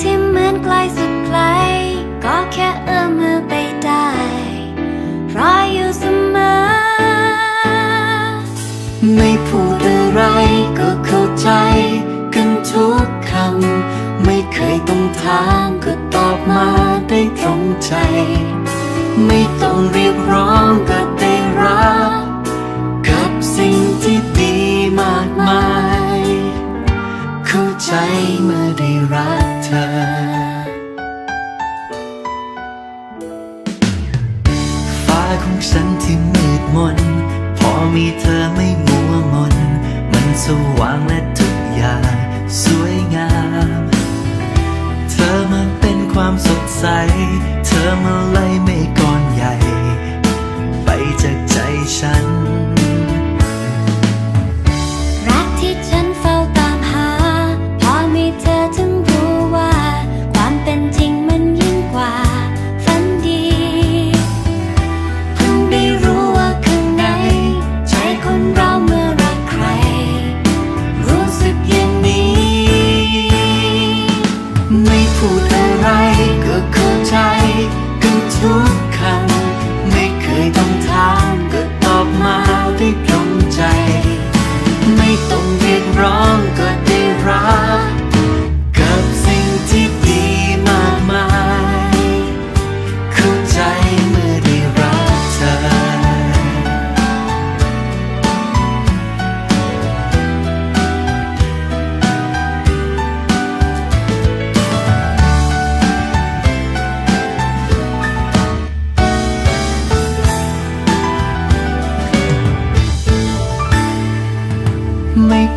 ที่เหมือนไกลสุดไกล ก็แค่เอื้อมมือไปได้ รออยู่เสมอ ไม่พูดอะไรก็เข้าใจ กันทุกคำ ไม่เคยต้องถามก็ตอบมาได้ตรงใจ ไม่ต้องเรียกร้องก็ได้รับ กับสิ่งที่ดีมากมาย เข้าใจเมื่อได้รัก มน พอมีเธอไม่มัวมน มันสว่างและทุกอย่างสวย ไ